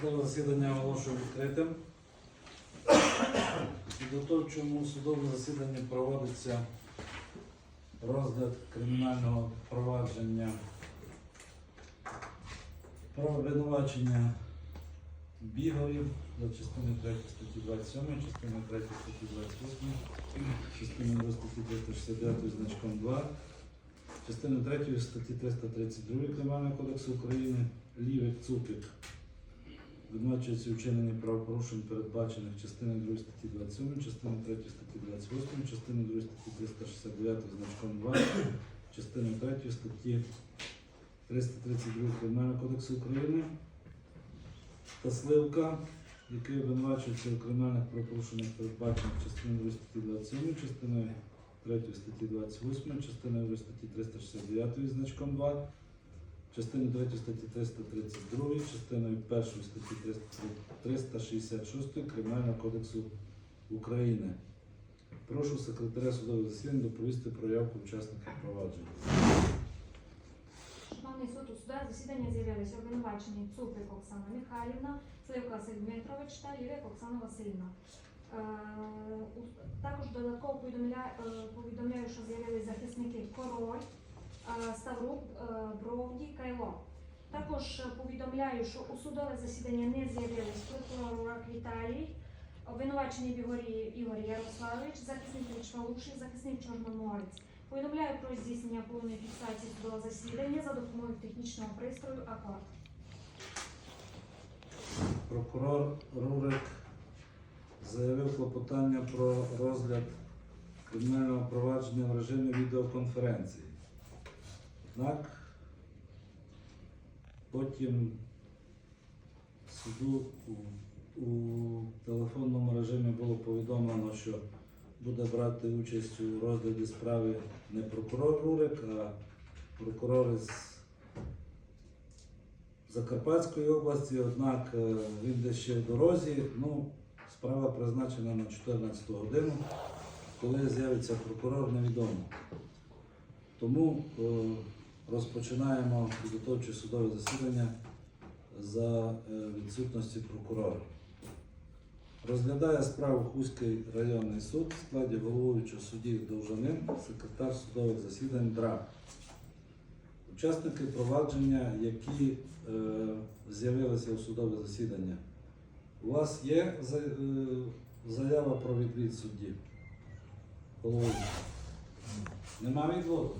Судове засідання оголошую відкритим. Підготовчому судовому засіданні проводиться розгляд кримінального провадження про обвинувачення біговів за частиною 3 статті 27, частиною 3 статті 28, частиною 2 статті 369 значком 2, частиною 3 статті 332 Кримінального кодексу України Лівик Цупик Обвинувачується у вчиненні правопорушень, передбачених частиною 2 статті 27, частиною 3 статті 28, частиною 2 статті 369 значком 2, частиною 3 статті 332 Кримінального кодексу України. Та Сливка, який обвинувачується у кримінальних правопорушеннях, передбачених частиною 2 статті 27, частиною 3 статті 28, частиною 2 статті 369 значком 2, частиною 3 статті 332, частиною 1 статті 366 Кримінального кодексу України. Прошу секретаря судового засідання доповісти про явку учасників провадження. Шановний суд, у судове засідання з'явилися обвинувачені Цупик Оксана Михайлівна, Сливка Василь та Лівик Оксана Васильівна. Е, Також додатково повідомляю, повідомляю, що з'явились захисники Король, е, Ставрук, е, Бровді, Також е, повідомляю, що у судове засідання не з'явились прокурор Урак Віталій, обвинувачений Бігорі Ігор Ярославович, захисник Вячеславуший, захисник Чорноморець. Повідомляю про здійснення повної фіксації судового засідання за допомогою технічного пристрою АКОРД. Прокурор Рурик заявив клопотання про розгляд кримінального провадження в режимі відеоконференції. Однак потім суду у, у телефонному режимі було повідомлено, що буде брати участь у розгляді справи не прокурор Рурик, а прокурор із Закарпатської області, однак е, він десь ще в дорозі. Ну, справа призначена на 14 годину. Коли з'явиться прокурор, невідомо. Тому е, розпочинаємо підготовче судове засідання за е, відсутності прокурора. Розглядає справу Хуський районний суд в складі головуючого судді Довжанин, секретар судових засідань ДРА. Учасники провадження, які е, з'явилися у судове засідання. У вас є е, заява про відвід судді? Головуючий? Нема відводу?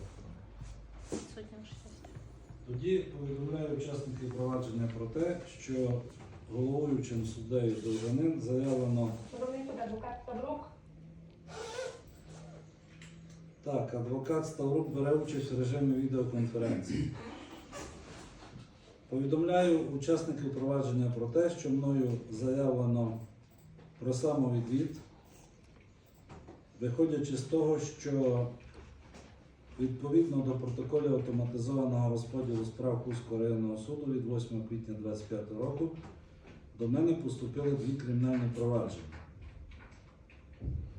Тоді повідомляю учасників провадження про те, що головуючим суддею Довжанин заявлено адвокат Ставрук. Так, адвокат Ставрук бере участь в режимі відеоконференції. Повідомляю учасників провадження про те, що мною заявлено про самовідвід, виходячи з того, що відповідно до протоколів автоматизованого розподілу справ Кузького районного суду від 8 квітня 2025 року до мене поступили дві кримінальні провадження.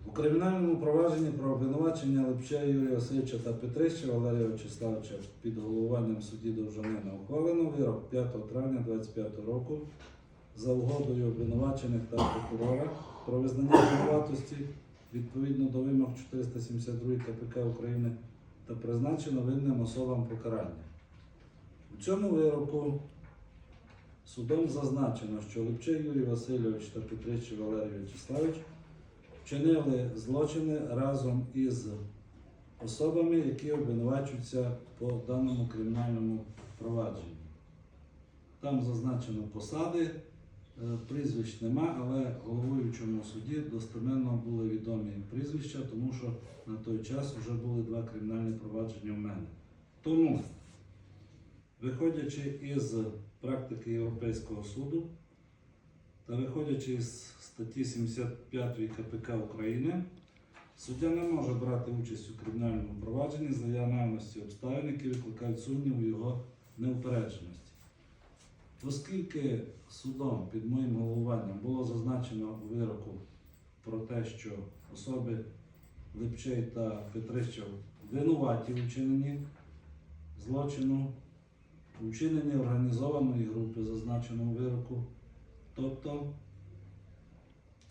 У кримінальному провадженні про обвинувачення Лепча Юрія Васильовича та Петрища Валерія Вячеславовича під головуванням судді Довжанина ухвалено вирок 5 травня 2025 року за угодою обвинувачених та прокурора про визнання винуватості відповідно до вимог 472 КПК України та призначено винним особам покарання. У цьому вироку судом зазначено, що Лепче Юрій Васильович та Петрища Валерій Вячеславович вчинили злочини разом із особами, які обвинувачуються по даному кримінальному провадженню. Там зазначено посади, прізвищ нема, але головуючому суді достеменно були відомі прізвища, тому що на той час вже були два кримінальні провадження у мене. Тому, виходячи із практики Європейського суду, та виходячи із статті 75 КПК України, суддя не може брати участь у кримінальному провадженні за наявності обставин, які викликають сумнів у його неупередженості. Оскільки судом під моїм головуванням було зазначено у вироку про те, що особи Липчей та Петрищев винуваті у вчиненні злочину, у вчиненні організованої групи, зазначено у вироку, Тобто,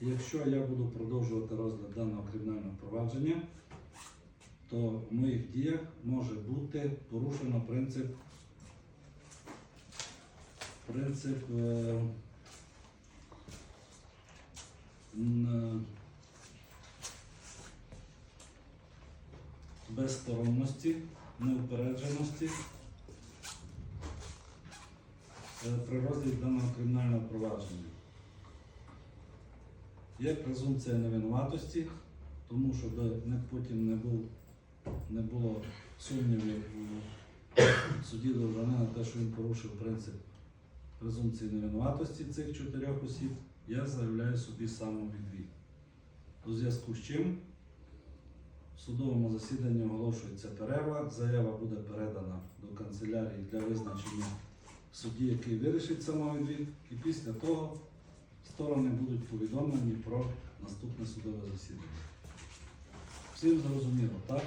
якщо я буду продовжувати розгляд даного кримінального провадження, то в моїх діях може бути порушено принцип, принцип е, безсторонності, неупередженості е, при даного кримінального провадження. Є презумпція невинуватості, тому щоб потім не, був, не було сумнівів у суді Довжани на те, що він порушив принцип презумпції невинуватості цих чотирьох осіб, я заявляю собі самовідвід. У зв'язку з чим в судовому засіданні оголошується перерва, заява буде передана до канцелярії для визначення судді, який вирішить самовідвід, і після того сторони будуть повідомлені про наступне судове засідання. Всім зрозуміло, так?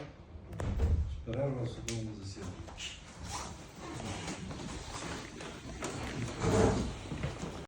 Перерва в судовому засіданні.